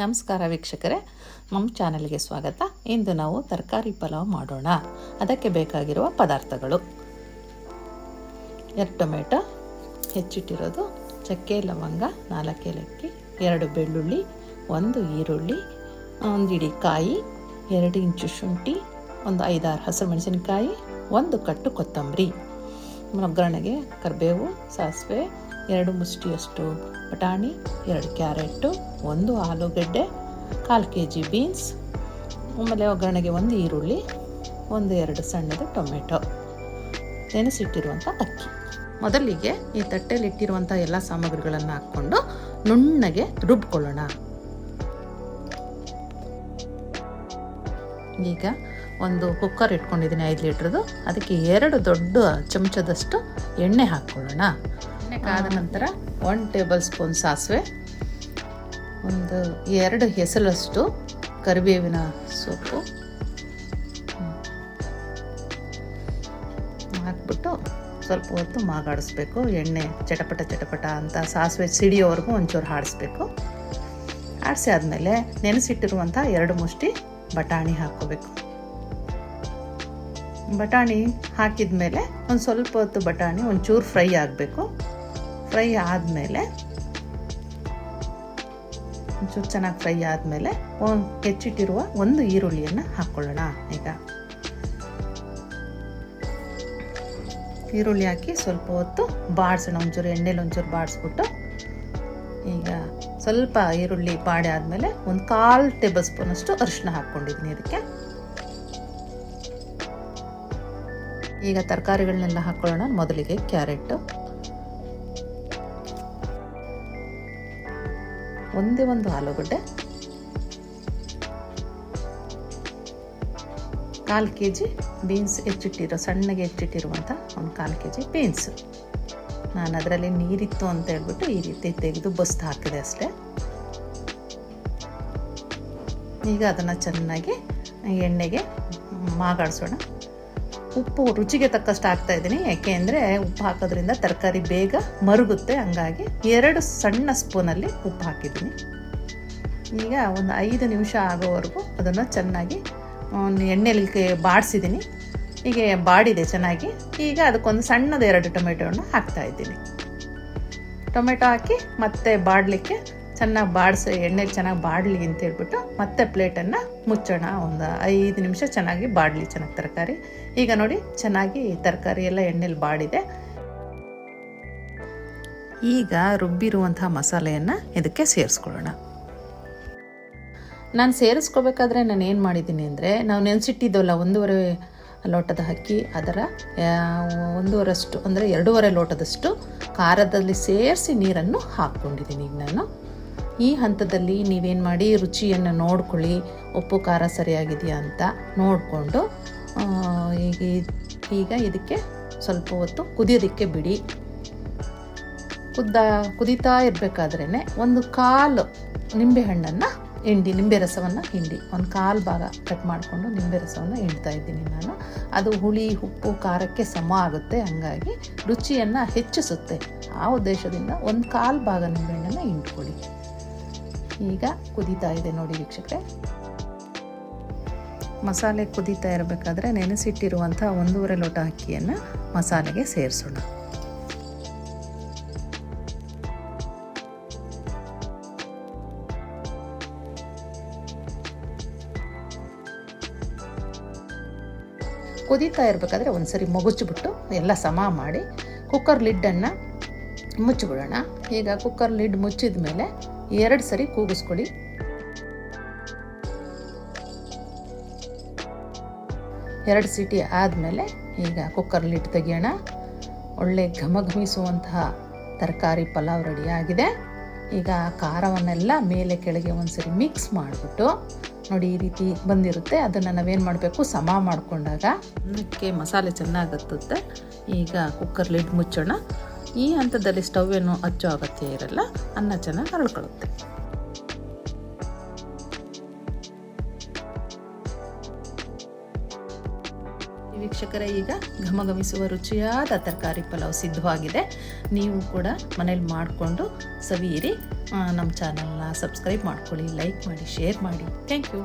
ನಮಸ್ಕಾರ ವೀಕ್ಷಕರೇ. ನಮ್ಮ ಚಾನಲ್ಗೆ ಸ್ವಾಗತ. ಇಂದು ನಾವು ತರಕಾರಿ ಪಲಾವ್ ಮಾಡೋಣ. ಅದಕ್ಕೆ ಬೇಕಾಗಿರುವ ಪದಾರ್ಥಗಳು. ಎರಡು ಟೊಮೆಟೊ, ಹೆಚ್ಚಿಟ್ಟಿರೋದು ಚಕ್ಕೆ, ಲವಂಗ, ನಾಲ್ಕು ಏಲಕ್ಕಿ ಎರಡು ಬೆಳ್ಳುಳ್ಳಿ, ಒಂದು ಈರುಳ್ಳಿ, ಒಂದು ಇಡೀ ಕಾಯಿ ಎರಡು ಇಂಚು ಶುಂಠಿ, ಒಂದು ಐದಾರು ಹಸಿರು ಮೆಣಸಿನಕಾಯಿ, ಒಂದು ಕಟ್ಟು ಕೊತ್ತಂಬರಿ. ಒಗ್ಗರಣೆಗೆ ಕರಿಬೇವು, ಸಾಸಿವೆ ಎರಡು ಮುಷ್ಟಿಯಷ್ಟು ಬಟಾಣಿ, ಎರಡು ಕ್ಯಾರೆಟು, ಒಂದು ಆಲೂಗಡ್ಡೆ, ಕಾಲು ಕೆ ಜಿ ಬೀನ್ಸ್, ಆಮೇಲೆ ಒಗ್ಗರಣೆಗೆ ಒಂದು ಈರುಳ್ಳಿ, ಒಂದು ಎರಡು ಸಣ್ಣದು ಟೊಮೆಟೊ. ನೆನೆಸಿಟ್ಟಿರುವಂಥ ಅಕ್ಕಿ. ಮೊದಲಿಗೆ ಈ ತಟ್ಟೆಯಲ್ಲಿ ಇಟ್ಟಿರುವಂಥ ಎಲ್ಲ ಸಾಮಗ್ರಿಗಳನ್ನು ಹಾಕ್ಕೊಂಡು ನುಣ್ಣಗೆ ರುಬ್ಕೊಳ್ಳೋಣ. ಈಗ ಒಂದು ಕುಕ್ಕರ್ ಇಟ್ಕೊಂಡಿದ್ದೀನಿ ಐದು ಲೀಟ್ರದು. ಅದಕ್ಕೆ ಎರಡು ದೊಡ್ಡ ಚಮಚದಷ್ಟು ಎಣ್ಣೆ ಹಾಕ್ಕೊಳ್ಳೋಣ. ಕಾದ ನಂತರ ಒನ್ ಟೇಬಲ್ ಸ್ಪೂನ್ ಸಾಸಿವೆ, ಒಂದು ಎರಡು ಹೆಸಲಷ್ಟು ಕರಿಬೇವಿನ ಸೊಪ್ಪು. ಹಾಕ್ಬಿಟ್ಟು ಸ್ವಲ್ಪ ಹೊತ್ತು ಮಾಗಾಡಿಸ್ಬೇಕು. ಎಣ್ಣೆ ಚಟಪಟ ಚಟಪಟ ಅಂತ ಸಾಸಿವೆ ಸಿಡಿಯೋವರೆಗೂ ಒಂಚೂರು ಹಾಡಿಸ್ಬೇಕು. ಆಡಿಸಿ ಆದಮೇಲೆ ನೆನೆಸಿಟ್ಟಿರುವಂಥ ಎರಡು ಮುಷ್ಟಿ ಬಟಾಣಿ ಹಾಕ್ಕೋಬೇಕು. ಬಟಾಣಿ ಹಾಕಿದ ಮೇಲೆ ಒಂದು ಸ್ವಲ್ಪ ಹೊತ್ತು ಬಟಾಣಿ ಒಂಚೂರು ಫ್ರೈ ಆಗಬೇಕು. ಫ್ರೈ ಆದಮೇಲೆ, ಒಂಚೂರು ಚೆನ್ನಾಗಿ ಫ್ರೈ ಆದಮೇಲೆ ಹೆಚ್ಚಿಟ್ಟಿರುವ ಒಂದು ಈರುಳ್ಳಿಯನ್ನು ಹಾಕ್ಕೊಳ್ಳೋಣ ಈಗ. ಈರುಳ್ಳಿ ಹಾಕಿ ಸ್ವಲ್ಪ ಹೊತ್ತು ಬಾಡಿಸೋಣ, ಒಂಚೂರು ಎಣ್ಣೆಲಿ ಒಂಚೂರು ಬಾಡಿಸ್ಬಿಟ್ಟು. ಈಗ ಸ್ವಲ್ಪ ಈರುಳ್ಳಿ ಬಾಡಿ ಆದಮೇಲೆ ಒಂದು ಕಾಲು ಟೇಬಲ್ ಸ್ಪೂನಷ್ಟು ಅರಿಶಿನ ಹಾಕ್ಕೊಂಡಿದ್ದೀನಿ ಅದಕ್ಕೆ ಈಗ ತರಕಾರಿಗಳನ್ನೆಲ್ಲ ಹಾಕ್ಕೊಳ್ಳೋಣ ಮೊದಲಿಗೆ ಕ್ಯಾರೆಟು. ಒಂದೇ ಒಂದು ಆಲೂಗಡ್ಡೆ. ಕಾಲು ಕೆ ಜಿ ಬೀನ್ಸ್ ಹೆಚ್ಚಿಟ್ಟಿರೋ, ಸಣ್ಣಗೆ ಹೆಚ್ಚಿಟ್ಟಿರುವಂಥ ಒಂದು ಕಾಲು ಕೆ ಜಿ ಬೀನ್ಸ್. ನಾನು ಅದರಲ್ಲಿ ನೀರಿತ್ತು ಅಂತ ಹೇಳ್ಬಿಟ್ಟು ಈ ರೀತಿ ತೆಗೆದು ಬಸ್ತು ಹಾಕಿದೆ ಅಷ್ಟೇ. ಈಗ ಅದನ್ನು ಚೆನ್ನಾಗಿ ಎಣ್ಣೆಗೆ ಮಾಗಾಡಿಸೋಣ. ಉಪ್ಪು ರುಚಿಗೆ ತಕ್ಕಷ್ಟು ಹಾಕ್ತಾ ಇದ್ದೀನಿ. ಯಾಕೆ ಅಂದರೆ ಉಪ್ಪು ಹಾಕೋದ್ರಿಂದ ತರಕಾರಿ ಬೇಗ ಮರುಗುತ್ತೆ. ಹಂಗಾಗಿ ಎರಡು ಸಣ್ಣ ಸ್ಪೂನಲ್ಲಿ ಉಪ್ಪು ಹಾಕಿದ್ದೀನಿ. ಈಗ ಒಂದು ಐದು ನಿಮಿಷ ಆಗೋವರೆಗೂ ಅದನ್ನು ಚೆನ್ನಾಗಿ ಎಣ್ಣೆಲಿ ಬಾಡಿಸಿದ್ದೀನಿ. ಹೀಗೆ ಬಾಡಿದೆ ಚೆನ್ನಾಗಿ. ಈಗ ಅದಕ್ಕೊಂದು ಸಣ್ಣದ ಎರಡು ಟೊಮೆಟೊವನ್ನು ಹಾಕ್ತಾ ಇದ್ದೀನಿ. ಟೊಮೆಟೊ ಹಾಕಿ ಮತ್ತೆ ಬಾಡಲಿಕ್ಕೆ ಚೆನ್ನಾಗಿ ಬಾಡಿಸಿ, ಎಣ್ಣೆ ಚೆನ್ನಾಗಿ ಬಾಡಲಿ ಅಂತ ಹೇಳ್ಬಿಟ್ಟು ಮತ್ತೆ ಪ್ಲೇಟನ್ನು ಮುಚ್ಚೋಣ. ಒಂದು ಐದು ನಿಮಿಷ ಚೆನ್ನಾಗಿ ಬಾಡಲಿ, ಚೆನ್ನಾಗಿ ತರಕಾರಿ. ಈಗ ನೋಡಿ, ಚೆನ್ನಾಗಿ ತರಕಾರಿ ಎಲ್ಲ ಎಣ್ಣೆಲಿ ಬಾಡಿದೆ. ಈಗ ರುಬ್ಬಿರುವಂತಹ ಮಸಾಲೆಯನ್ನು ಇದಕ್ಕೆ ಸೇರಿಸ್ಕೊಳ್ಳೋಣ. ನಾನು ಸೇರಿಸ್ಕೋಬೇಕಾದ್ರೆ ನಾನು ಏನು ಮಾಡಿದ್ದೀನಿ ಅಂದರೆ, ನಾವು ನೆನೆಸಿಟ್ಟಿದ್ದವಲ್ಲ ಒಂದೂವರೆ ಲೋಟದ ಅಕ್ಕಿ, ಅದರ ಒಂದೂವರೆಷ್ಟು, ಅಂದರೆ ಎರಡೂವರೆ ಲೋಟದಷ್ಟು ಖಾರದಲ್ಲಿ ಸೇರಿಸಿ ನೀರನ್ನು ಹಾಕ್ಕೊಂಡಿದ್ದೀನಿ ಈಗ ನಾನು. ಈ ಹಂತದಲ್ಲಿ ನೀವೇನು ಮಾಡಿ ರುಚಿಯನ್ನು ನೋಡ್ಕೊಳ್ಳಿ. ಉಪ್ಪು, ಖಾರ ಸರಿಯಾಗಿದೆಯಾ ಅಂತ ನೋಡಿಕೊಂಡು ಈಗ ಈಗ ಇದಕ್ಕೆ ಸ್ವಲ್ಪ ಹೊತ್ತು ಕುದಿಯೋದಕ್ಕೆ ಬಿಡಿ. ಕುದ್ದ, ಕುದೀತಾ ಇರಬೇಕಾದ್ರೇ ಒಂದು ಕಾಲು ನಿಂಬೆಹಣ್ಣನ್ನು ಹಿಂಡಿ ನಿಂಬೆ ರಸವನ್ನು ಹಿಂಡಿ. ಒಂದು ಕಾಲು ಭಾಗ ಕಟ್ ಮಾಡಿಕೊಂಡು ನಿಂಬೆ ರಸವನ್ನು ಹಿಂಡ್ತಾ ಇದ್ದೀನಿ ನಾನು. ಅದು ಹುಳಿ, ಉಪ್ಪು, ಖಾರಕ್ಕೆ ಸಮ ಆಗುತ್ತೆ. ಹಂಗಾಗಿ ರುಚಿಯನ್ನು ಹೆಚ್ಚಿಸುತ್ತೆ. ಆ ಉದ್ದೇಶದಿಂದ ಒಂದು ಕಾಲು ಭಾಗ ನಿಂಬೆಹಣ್ಣನ್ನು ಹಿಂಡ್ಕೊಳ್ಳಿ. ಈಗ ಕುದೀತಾ ಇದೆ ನೋಡಿ ವೀಕ್ಷಕರೇ. ಮಸಾಲೆ ಕುದೀತಾ ಇರಬೇಕಾದ್ರೆ ನೆನೆಸಿಟ್ಟಿರುವಂಥ ಒಂದೂವರೆ ಲೋಟ ಅಕ್ಕಿಯನ್ನು ಮಸಾಲೆಗೆ ಸೇರಿಸೋಣ. ಕುದೀತಾ ಇರಬೇಕಾದ್ರೆ ಒಂದ್ಸರಿ ಮುಗುಚ್ಬಿಟ್ಟು ಎಲ್ಲ ಸಮ ಮಾಡಿ ಕುಕ್ಕರ್ ಲಿಡ್ಡನ್ನು ಮುಚ್ಚಿಬಿಡೋಣ. ಈಗ ಕುಕ್ಕರ್ ಲಿಡ್ ಮುಚ್ಚಿದ ಮೇಲೆ ಎರಡು ಸರಿ ಕೂಗಿಸ್ಕೊಳ್ಳಿ. ಎರಡು ಸೀಟಿ ಆದಮೇಲೆ ಈಗ ಕುಕ್ಕರ್ ಲಿಡ್ ತೆಗಿಯೋಣ. ಒಳ್ಳೆ ಘಮಘಮಿಸುವಂತಹ ತರಕಾರಿ ಪಲಾವ್ ರೆಡಿಯಾಗಿದೆ ಈಗ ಖಾರವನ್ನೆಲ್ಲ ಮೇಲೆ ಕೆಳಗೆ ಒಂದ್ಸರಿ ಮಿಕ್ಸ್ ಮಾಡಿಬಿಟ್ಟು ನೋಡಿ ಈ ರೀತಿ ಬಂದಿರುತ್ತೆ. ಅದನ್ನು ನಾವೇನು ಮಾಡಬೇಕು? ಸಮ ಮಾಡಿಕೊಂಡಾಗ ಅದಕ್ಕೆ ಮಸಾಲೆ ಚೆನ್ನಾಗಿ ಹತ್ತುತ್ತೆ. ಈಗ ಕುಕ್ಕರ್ ಲಿಡ್ ಮುಚ್ಚೋಣ. ಈ ಹಂತದಲ್ಲಿ ಸ್ಟವ್ ಏನು ಹಚ್ಚೋ ಅಗತ್ಯ ಇರಲ್ಲ, ಅನ್ನ ಚೆನ್ನಾಗಿ ಹರಳ್ಕೊಳ್ಳುತ್ತೆ ವೀಕ್ಷಕರೇ, ಈಗ ಘಮಘಮಿಸುವ ರುಚಿಯಾದ ತರಕಾರಿ ಪಲಾವ್ ಸಿದ್ಧವಾಗಿದೆ. ನೀವು ಕೂಡ ಮನೇಲಿ ಮಾಡಿಕೊಂಡು ಸವಿಯಿರಿ. ನಮ್ಮ ಚಾನಲ್ನ ಸಬ್ಸ್ಕ್ರೈಬ್ ಮಾಡ್ಕೊಳ್ಳಿ, ಲೈಕ್ ಮಾಡಿ, ಶೇರ್ ಮಾಡಿ. Thank you.